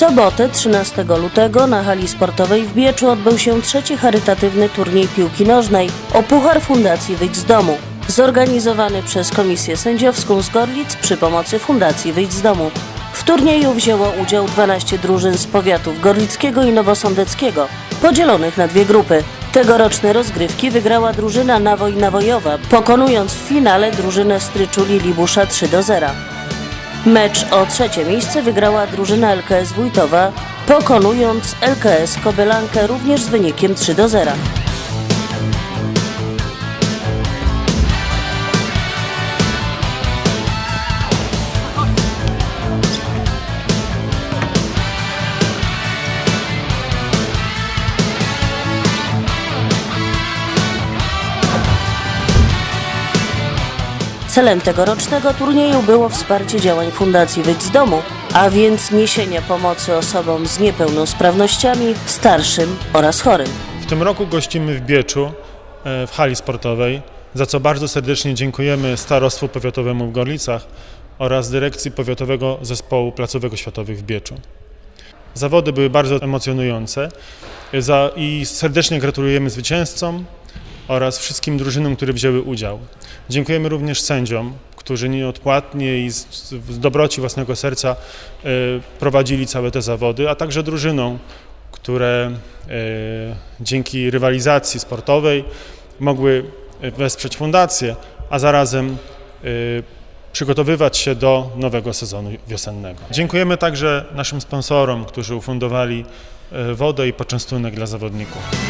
sobotę 13 lutego na hali sportowej w Bieczu odbył się trzeci charytatywny turniej piłki nożnej o Puchar Fundacji Wyjdź z Domu, zorganizowany przez Komisję Sędziowską z Gorlic przy pomocy Fundacji Wyjdź z Domu. W turnieju wzięło udział 12 drużyn z powiatów gorlickiego i nowosądeckiego, podzielonych na dwie grupy. Tegoroczne rozgrywki wygrała drużyna Nawoj Nawojowa, pokonując w finale drużynę Stryczuli Libusza 3 do 0. Mecz o trzecie miejsce wygrała drużyna LKS Wójtowa, pokonując LKS Kobylankę również z wynikiem 3 do 0. Celem tegorocznego turnieju było wsparcie działań Fundacji Wyjdź z Domu, a więc niesienie pomocy osobom z niepełnosprawnościami, starszym oraz chorym. W tym roku gościmy w Bieczu e, w hali sportowej, za co bardzo serdecznie dziękujemy Starostwu Powiatowemu w Gorlicach oraz Dyrekcji Powiatowego Zespołu Placówek Oświatowych w Bieczu. Zawody były bardzo emocjonujące e, i serdecznie gratulujemy zwycięzcom oraz wszystkim drużynom, które wzięły udział. Dziękujemy również sędziom, którzy nieodpłatnie i z, dobroci własnego serca e, prowadzili całe te zawody, a także drużynom, które e, dzięki rywalizacji sportowej mogły wesprzeć fundację, a zarazem e, przygotowywać się do nowego sezonu wiosennego. Dziękujemy także naszym sponsorom, którzy ufundowali e, wodę i poczęstunek dla zawodników.